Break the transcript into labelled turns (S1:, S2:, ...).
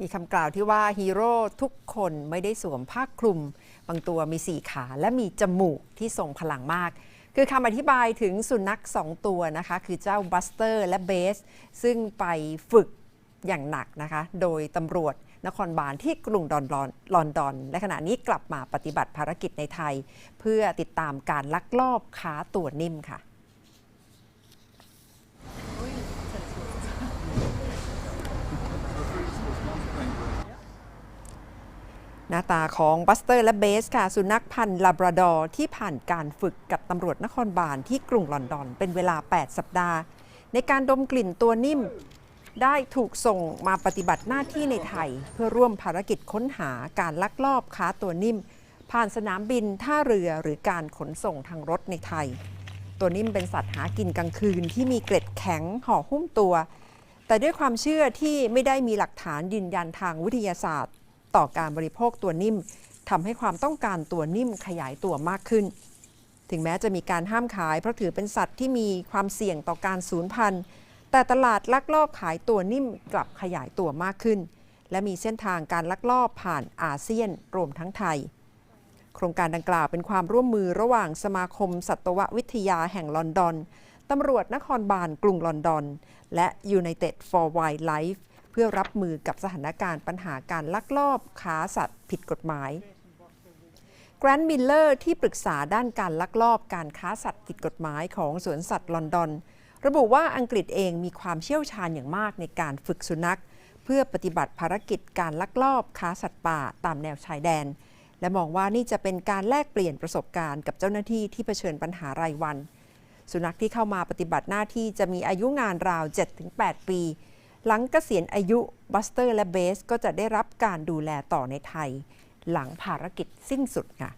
S1: มีคำกล่าวที่ว่าฮีโร่ทุกคนไม่ได้สวมผ้าคลุม บางตัวมีสี่ขาและมีจมูกที่ทรงพลังมาก คือคำอธิบายถึงสุนัขสองตัวนะคะ คือเจ้าบัสเตอร์และเบส ซึ่งไปฝึกอย่างหนักนะคะ โดยตำรวจนครบาลที่กรุงดอนลอนลอนดอน และขณะนี้กลับมาปฏิบัติภารกิจในไทย เพื่อติดตามการลักลอบค้าตัวนิ่มค่ะ หน้าตาของบัสเตอร์และเบสค่ะ สุนัขพันธุ์ลาบราดอร์ที่ผ่านการฝึกกับตำรวจนครบาลที่กรุงลอนดอน เป็นเวลา 8 สัปดาห์ ในการดมกลิ่นตัวนิ่ม ได้ถูกส่งมาปฏิบัติหน้าที่ในไทย เพื่อร่วมภารกิจค้นหาการลักลอบค้าตัวนิ่ม ผ่านสนามบินท่าเรือหรือการขนส่งทางรถในไทย ตัวนิ่มเป็นสัตว์หากินกลางคืนที่มีเกล็ดแข็งห่อหุ้มตัว แต่ด้วยความเชื่อที่ไม่ได้มีหลักฐานยืนยันทางวิทยาศาสตร์ ต่อการบริโภคตัวนิ่มทำให้ความต้องการตัวนิ่มขยายตัวมากขึ้น ถึงแม้จะมีการห้ามขายเพราะถือเป็นสัตว์ที่มีความเสี่ยงต่อการสูญพันธุ์ แต่ตลาดลักลอบขายตัวนิ่มกลับขยายตัวมากขึ้น และมีเส้นทางการลักลอบผ่านอาเซียนรวมทั้งไทย โครงการดังกล่าวเป็นความร่วมมือระหว่างสมาคม สัตววิทยาแห่งลอนดอนตำรวจนครบาลกรุงลอนดอน และ United for Wildlife พื่อรับมือกับสถานการณ์ปัญหาการลักลอบค้าสัตว์ผิดกฎหมายแกรนด์มิลเลอร์ที่ปรึกษาด้านการลักลอบการค้าสัตว์ผิดกฎหมายของสวนสัตว์ลอนดอน ระบุว่าอังกฤษเองมีความเชี่ยวชาญอย่างมากในการฝึกสุนัข เพื่อปฏิบัติภารกิจการลักลอบค้าสัตว์ป่าตามแนวชายแดน และมองว่านี่จะเป็นการแลกเปลี่ยนประสบการณ์กับเจ้าหน้าที่ที่เผชิญปัญหารายวัน สุนัขที่เข้ามาปฏิบัติหน้าที่จะมีอายุงานราว 7-8 ปี หลังเกษียณอายุบัสเตอร์และเบสก็จะได้รับการดูแลต่อในไทย หลังภารกิจสิ้นสุดค่ะ